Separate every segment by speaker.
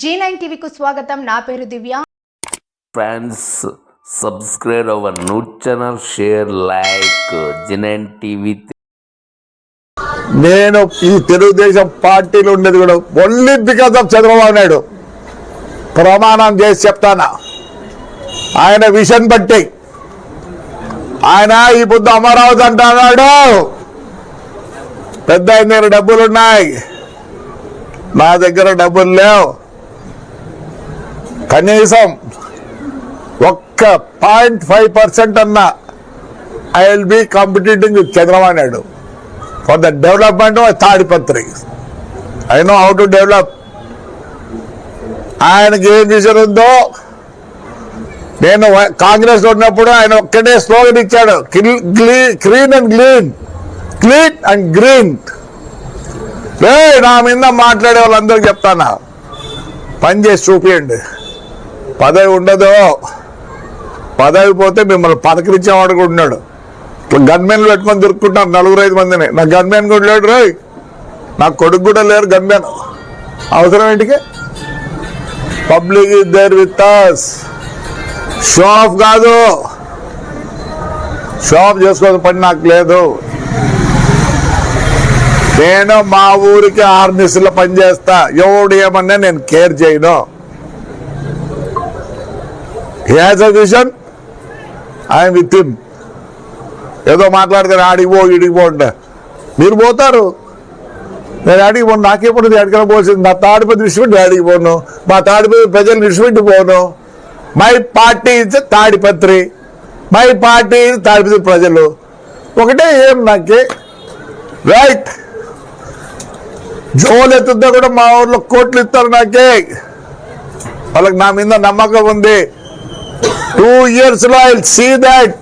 Speaker 1: G nine టీవీకు స్వాగతం. నా పేరు దివ్య.
Speaker 2: Friends subscribe our new channel share like. Jinan TV
Speaker 3: నేను ఈ తెలుగుదేశం పార్టీలో ఉండేది కూడా only because of Chandrababu Naidu. ప్రమాణం చేసి చెప్తానా? ఆయన విషన్ బట్టి. ఆయన ఈ బుద్ధ అమరావతి అంటున్నాడు. పెద్ద ఆయన దగ్గర డబ్బులు ఉన్నాయి నా దగ్గర డబ్బులు లేవు. కనీసం ఒక్క పాయింట్ ఫైవ్ పర్సెంట్ అన్న I will be competing with Chandrababu Naidu. For the development of Tadipatri I know how to develop ఆయనకి ఏం విజన్ ఉందో నేను కాంగ్రెస్లో ఉన్నప్పుడు ఆయన ఒక్కటే స్లోగన్ ఇచ్చాడు. Clean and green clean and green రే నా మీద మాట్లాడే వాళ్ళందరికీ చెప్తానా? పని చేసి చూపియండి. పదవి ఉండదు పదవి పోతే మిమ్మల్ని పలకరించేవాడు కూడా ఉన్నాడు. గన్మెన్లు పెట్టుకొని దొరుకుకుంటాను నలుగురు ఐదు మందిని. నా గన్మెన్ కూడా లేడు రోయ్. నా కొడుకు కూడా లేరు గన్మెన్ అవసరం ఏంటికి? Public is there with us show off కాదు. షో ఆఫ్ చేసుకోవాల్సిన పని నాకు లేదు. నేను మా ఊరికి ఆరు నిశలు పనిచేస్తా. ఎవడు ఏమన్నా నేను కేర్ చేయను. Has a vision I'm with him ఏదో మాట్లాడుకుని ఆడికి పో ఇడికి పో అంటే. మీరు పోతారు. నేను ఆడికి పోను. నాకే ఎక్కడికైనా పోసింది నా తాడిపతి విడిచిపెట్టి ఆడికి పోను. మా తాడిపతి ప్రజలు విడిచిపెట్టి పోను. My party is Tadipatri. My party is Tadipatri ప్రజలు. ఒకటే ఏం నాకే? రైట్ జోలు ఎత్తుతా కూడా మా ఊర్లో కోట్లు ఇస్తారు నాకే. వాళ్ళకి నా మీద నమ్మకం ఉంది. టూ ఇయర్స్లో ఐ సీ దాట్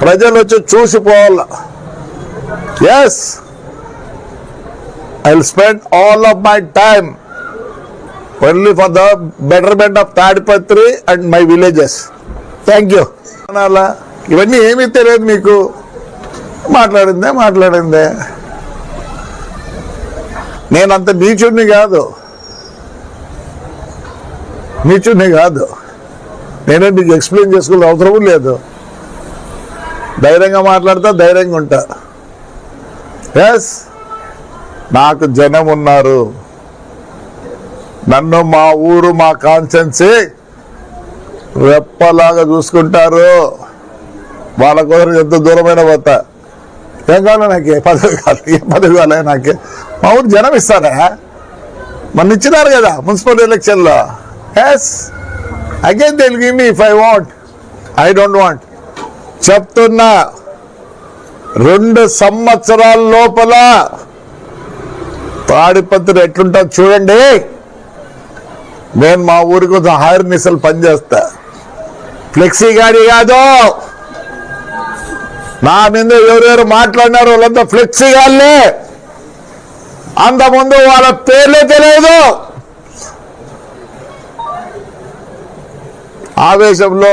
Speaker 3: ప్రజలు వచ్చి చూసిపోవాల yes I spend all of my time only for the betterment of Tadipatri and my villages thank you ఇవన్నీ ఏమీ తెలియదు మీకు. మాట్లాడిందే మాట్లాడిందే. నేనంత నీచుడిని కాదు. నీచుడిని కాదు. నేనే నీకు ఎక్స్ప్లెయిన్ చేసుకునే అవసరం లేదు. ధైర్యంగా మాట్లాడతా ధైర్యంగా ఉంటా. ఎస్ నాకు జనం ఉన్నారు. నన్ను మా ఊరు మా కాన్సెన్సీ రెప్పలాగా చూసుకుంటారు. వాళ్ళ కోసం ఎంత దూరమైన పోతా. ఏం కావాలి నాకే? పదవి కావాలి. ఏ పదవి కావాలి నాకే? మా ఊరు జనం ఇస్తారా? మన ఇచ్చినారు కదా మున్సిపల్ ఎలక్షన్లో. Yes again they'll give me if I want I don't want చెప్తున్నా రెండు సంవత్సరాల లోపల తాడిపత్రి ఎట్లుంటుంది చూడండి. నేను మా ఊరికి కొంచెం హైర్ నిసలు పనిచేస్తా. ఫ్లెక్సీ గాడి కాదు. నా మీద ఎవరెవరు మాట్లాడినారు వాళ్ళంతా ఫ్లెక్సీ గాళ్ళే. అంతకుముందు వాళ్ళ పేర్లే తెలియదు. ఆవేశంలో